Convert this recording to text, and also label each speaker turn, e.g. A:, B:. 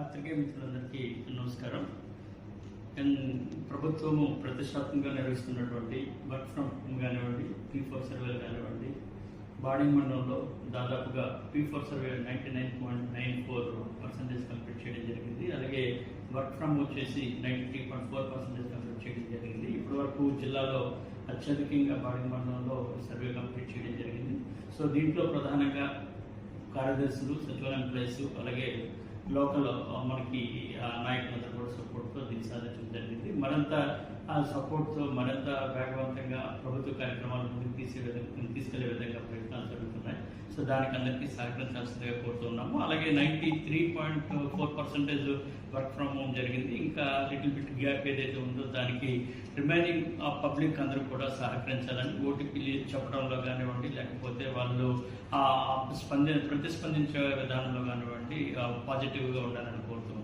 A: పాత్రికే మిత్రులందరికీ నమస్కారం. ప్రభుత్వము ప్రతిష్టాత్మకంగా నిర్వహిస్తున్నటువంటి వర్క్ ఫ్రమ్ హోమ్ కానివ్వండి పీ ఫోర్ సర్వేలు కానివ్వండి బాడీ మండలంలో దాదాపుగా P four survey ninety nine point nine four percentage complete చేయడం జరిగింది. అలాగే వర్క్ ఫ్రమ్ వచ్చేసి ninety three point four percentage complete చేయడం జరిగింది. ఇప్పటి వరకు జిల్లాలో అత్యధికంగా బాడీ మండలంలో సర్వే కంప్లీట్ చేయడం జరిగింది. సో దీంట్లో ప్రధానంగా కార్యదర్శులు సచివాలయం ప్లేస్ అలాగే లోకల్ మనకి ఆ, నాయకులందరూ కూడా సపోర్ట్తో దీన్ని సాధించడం జరిగింది. మరింత ఆ సపోర్ట్తో మరింత వేగవంతంగా ప్రభుత్వ కార్యక్రమాలు ముందుకు సో దానికి అందరికీ సహకరించాల్సిందిగా కోరుతున్నాము. అలాగే ninety three point four percentage work from home జరిగింది. ఇంకా లిటిల్ బిట్ గ్యాప్ ఏదైతే ఉందో దానికి రిమైనింగ్ పబ్లిక్ అందరూ కూడా సహకరించాలని ఓటీపీ చెప్పడంలో కానివ్వండి లేకపోతే వాళ్ళు ఆ స్పంది ప్రతిస్పందించే విధానంలో కానివ్వండి పాజిటివ్గా ఉండాలని కోరుతున్నాను